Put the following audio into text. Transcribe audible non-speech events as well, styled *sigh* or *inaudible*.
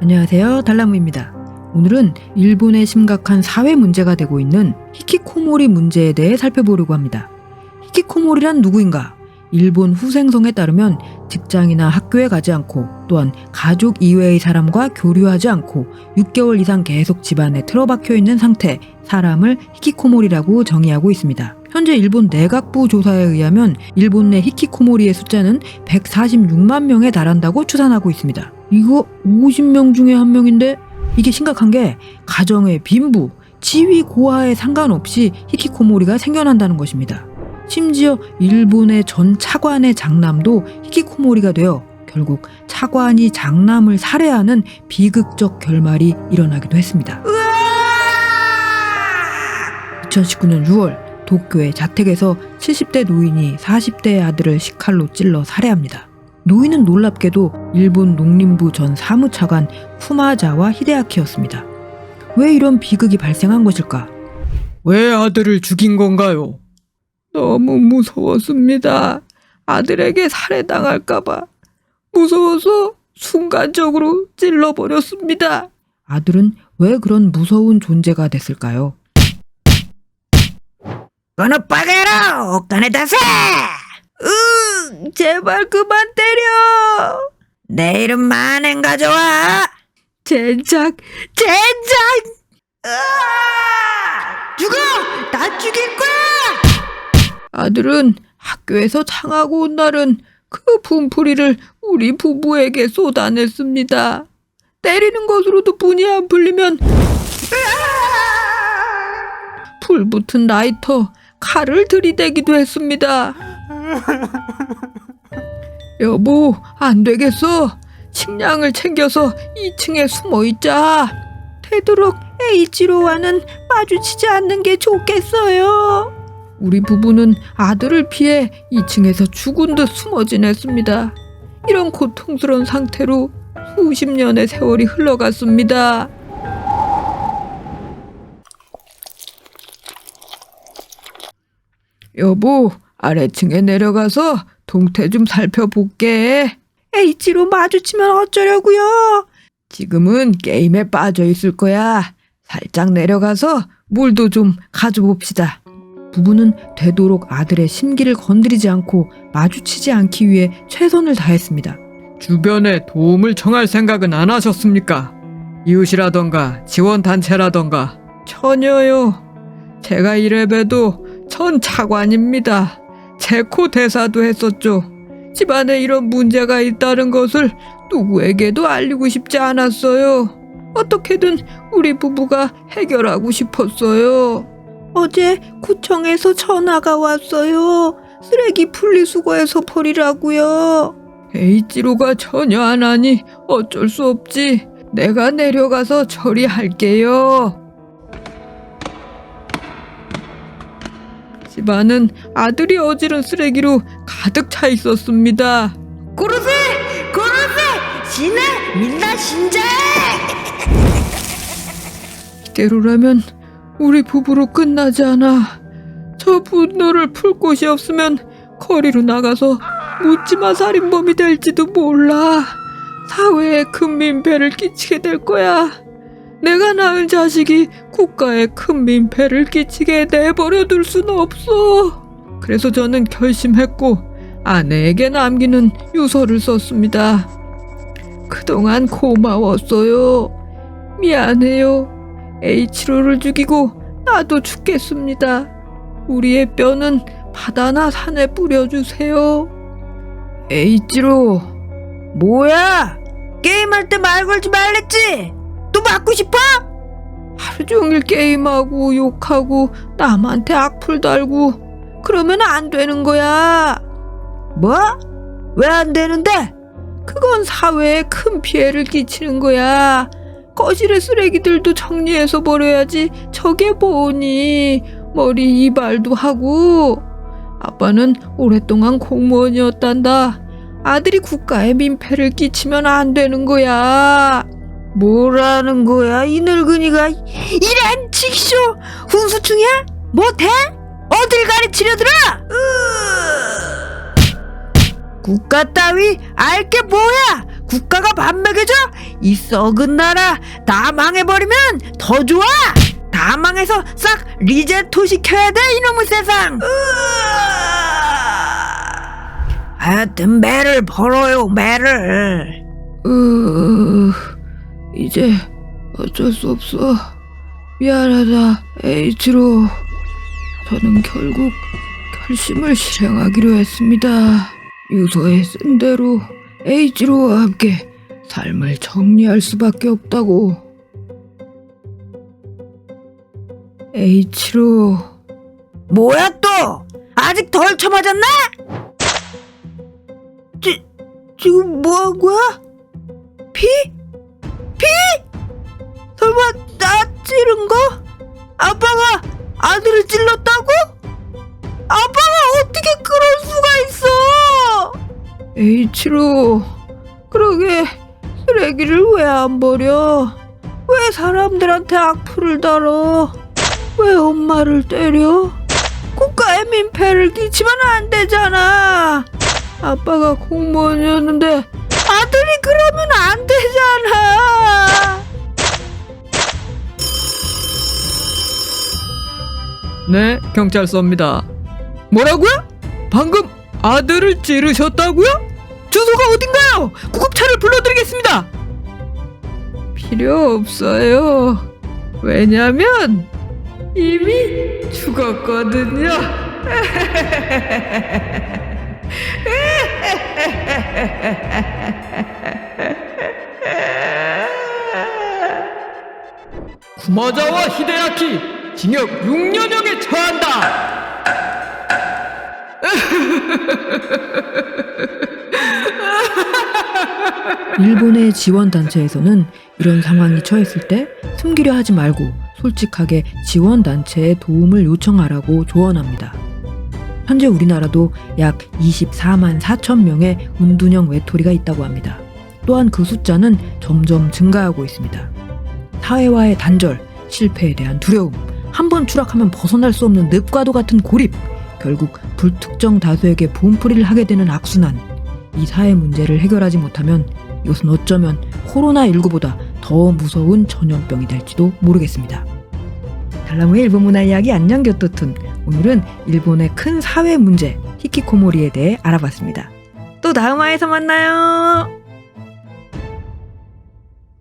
안녕하세요. 달나무입니다. 오늘은 일본의 심각한 사회 문제가 되고 있는 히키코모리 문제에 대해 살펴보려고 합니다. 히키코모리란 누구인가? 일본 후생성에 따르면 직장이나 학교에 가지 않고 또한 가족 이외의 사람과 교류하지 않고 6개월 이상 계속 집안에 틀어박혀 있는 상태, 사람을 히키코모리라고 정의하고 있습니다. 현재 일본 내각부 조사에 의하면 일본 내 히키코모리의 숫자는 146만 명에 달한다고 추산하고 있습니다. 이거 50명 중에 한 명인데 이게 심각한 게 가정의 빈부, 지위 고하에 상관없이 히키코모리가 생겨난다는 것입니다. 심지어 일본의 전 차관의 장남도 히키코모리가 되어 결국 차관이 장남을 살해하는 비극적 결말이 일어나기도 했습니다. 2019년 6월 도쿄의 자택에서 70대 노인이 40대의 아들을 식칼로 찔러 살해합니다. 노인은 놀랍게도 일본 농림부 전 사무차관 쿠마자와 히데아키였습니다. 왜 이런 비극이 발생한 것일까? 왜 아들을 죽인 건가요? 너무 무서웠습니다. 아들에게 살해당할까봐 무서워서 순간적으로 찔러버렸습니다. 아들은 왜 그런 무서운 존재가 됐을까요? 그놈 빠개라 옷간에 다세! 으, 제발 그만 때려! 내 이름 만행 가져와! 젠장, 젠장! 으아! 죽어! 나 죽일 거야! 아들은 학교에서 장하고 온 날은 그 분풀이를 우리 부부에게 쏟아냈습니다. 때리는 것으로도 분이 안 풀리면 으아! 불 붙은 라이터 칼을 들이대기도 했습니다. 여보, 안 되겠어. 식량을 챙겨서 2층에 숨어 있자. 되도록 H로와는 마주치지 않는 게 좋겠어요. 우리 부부는 아들을 피해 2층에서 죽은 듯 숨어 지냈습니다. 이런 고통스러운 상태로 수십 년의 세월이 흘러갔습니다. 여보, 아래층에 내려가서 동태 좀 살펴볼게. H로 마주치면 어쩌려고요? 지금은 게임에 빠져 있을 거야. 살짝 내려가서 물도 좀 가져봅시다. 부부는 되도록 아들의 심기를 건드리지 않고 마주치지 않기 위해 최선을 다했습니다. 주변에 도움을 청할 생각은 안 하셨습니까? 이웃이라던가 지원단체라던가 전혀요. 제가 이래봬도 전 차관입니다. 제코 대사도 했었죠. 집안에 이런 문제가 있다는 것을 누구에게도 알리고 싶지 않았어요. 어떻게든 우리 부부가 해결하고 싶었어요. 어제 구청에서 전화가 왔어요. 쓰레기 분리수거해서 버리라고요. H지로가 전혀 안 하니 어쩔 수 없지. 내가 내려가서 처리할게요. 집안은 아들이 어지른 쓰레기로 가득 차 있었습니다. 고르세! 고르세! 신에 민나 신자! 이대로라면 우리 부부로 끝나지 않아. 저 분노를 풀 곳이 없으면 거리로 나가서 묻지마 살인범이 될지도 몰라. 사회에 큰 민폐를 끼치게 될 거야. 내가 낳은 자식이 국가에 큰 민폐를 끼치게 내버려 둘 수는 없어. 그래서 저는 결심했고 아내에게 남기는 유서를 썼습니다. 그동안 고마웠어요. 미안해요. H로를 죽이고 나도 죽겠습니다. 우리의 뼈는 바다나 산에 뿌려주세요. H로 뭐야 게임할 때 말 걸지 말랬지 또 맞고 싶어? 하루 종일 게임하고 욕하고 남한테 악플 달고 그러면 안 되는 거야. 뭐? 왜 안 되는데? 그건 사회에 큰 피해를 끼치는 거야. 거실의 쓰레기들도 정리해서 버려야지. 저게 뭐니? 머리 이발도 하고. 아빠는 오랫동안 공무원이었단다. 아들이 국가에 민폐를 끼치면 안 되는 거야. 뭐라는 거야 이 늙은이가 이런 직쇼 훈수충이야? 못해? 어딜 가르치려 들어? 국가 따위 알게 뭐야 국가가 밥 먹여줘? 이 썩은 나라 다 망해버리면 더 좋아! 다 망해서 싹 리제토 시켜야 돼 이놈의 세상! 하여튼 매를 벌어요 매를 으, 이제 어쩔 수 없어. 미안하다, H로. 저는 결국 결심을 실행하기로 했습니다. 유서에 쓴 대로 H로와 함께 삶을 정리할 수밖에 없다고. H로. 뭐야 또? 아직 덜 쳐맞았나? 지, 지금 뭐한 거야? 피? 피? 설마 나 찌른 거? 아빠가 아들을 찔렀다고? 아빠가 어떻게 그럴 수가 있어? H로. 그러게 쓰레기를 왜 안 버려? 왜 사람들한테 악플을 달어? 왜 엄마를 때려? 국가에 민폐를 끼치면 안 되잖아. 아빠가 공무원이었는데 아들이 그러면 안 되잖아. 네, 경찰서입니다. 뭐라고요? 방금 아들을 찌르셨다고요? 주소가 어딘가요? 구급차를 불러드리겠습니다. 필요 없어요. 왜냐면 이미 죽었거든요. *laughs* 구마자와 히데야키 징역 6년형에 처한다. 일본의 지원단체에서는 이런 상황이 처했을 때 숨기려 하지 말고 솔직하게 지원단체에 도움을 요청하라고 조언합니다. 현재 우리나라도 약 24만 4천 명의 운둔형 외톨이가 있다고 합니다. 또한 그 숫자는 점점 증가하고 있습니다. 사회와의 단절, 실패에 대한 두려움, 한 번 추락하면 벗어날 수 없는 늪과도 같은 고립, 결국 불특정 다수에게 보험풀이를 하게 되는 악순환. 이 사회 문제를 해결하지 못하면 이것은 어쩌면 코로나19보다 더 무서운 전염병이 될지도 모르겠습니다. 달라무의 일본 문화 이야기 안녕 교토툰. 오늘은 일본의 큰 사회 문제 히키코모리에 대해 알아봤습니다. 또 다음 화에서 만나요.